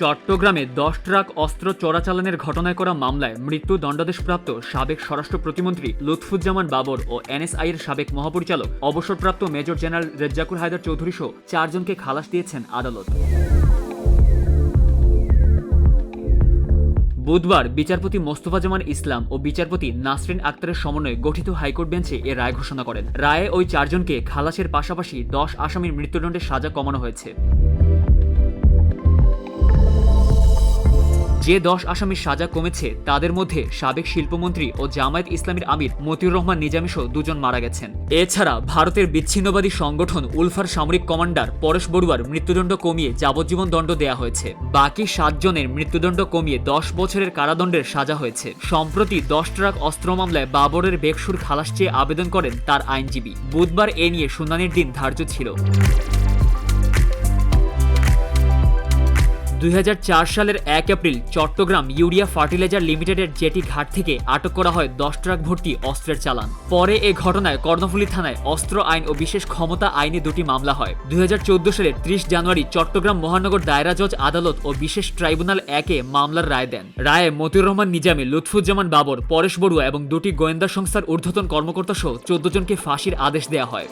চট্টগ্রামে দশ ট্রাক অস্ত্র চোরাচালানের ঘটনায় করা মামলায় মৃত্যু দণ্ডাদেশপ্রাপ্ত সাবেক স্বরাষ্ট্র প্রতিমন্ত্রী লুৎফুজ্জামান বাবর ও এনএসআই এর সাবেক মহাপরিচালক। অবসরপ্রাপ্ত মেজর জেনারেল রেজ্জাকুর হায়দার চৌধুরী সহ চারজনকে খালাস দিয়েছেন আদালত। বুধবার বিচারপতি মোস্তফা জামান ইসলাম ও বিচারপতি নাসরিন আক্তারের সমন্বয়ে গঠিত হাইকোর্ট বেঞ্চে এ রায় ঘোষণা করেন। রায়ে ওই চারজনকে খালাসের পাশাপাশি দশ আসামির মৃত্যুদণ্ডের সাজা কমানো হয়েছে। যে দশ আসামির সাজা কমেছে, তাদের মধ্যে সাবেক শিল্পমন্ত্রী ও জামায়াত ইসলামীর আমির মতিউর রহমান নিজামী সহ দুজন মারা গেছেন। এছাড়া ভারতের বিচ্ছিন্নবাদী সংগঠন উলফার সামরিক কমান্ডার পরেশ বড়ুয়ার মৃত্যুদণ্ড কমিয়ে যাবজ্জীবন দণ্ড দেয়া হয়েছে। বাকি সাতজনের মৃত্যুদণ্ড কমিয়ে দশ বছরের কারাদণ্ডের সাজা হয়েছে। সম্প্রতি দশ ট্রাক অস্ত্র মামলায় বাবরের বেকসুর খালাস চেয়ে আবেদন করেন তার আইনজীবী। বুধবার এ নিয়ে শুনানির দিন ধার্য ছিল। দুই হাজার চার সালের এক এপ্রিল চট্টগ্রাম ইউরিয়া ফার্টিলাইজার লিমিটেডের জেটি ঘাট থেকে আটক করা হয় দশ ট্রাক ভর্তি অস্ত্রের চালান। পরে এ ঘটনায় কর্ণফুলী থানায় অস্ত্র আইন ও বিশেষ ক্ষমতা আইনে দুটি মামলা হয়। দুই হাজার চৌদ্দ সালের ত্রিশ জানুয়ারি চট্টগ্রাম মহানগর দায়রা জজ আদালত ও বিশেষ ট্রাইব্যুনাল একে মামলার রায় দেন। রায়ে মতিউর রহমান নিজামী, লুৎফুজ্জামান বাবর, পরেশ বড়ুয়া এবং দুটি গোয়েন্দা সংস্থার ঊর্ধ্বতন কর্মকর্তা সহ চোদ্দ জনকে ফাঁসির আদেশ দেওয়া হয়।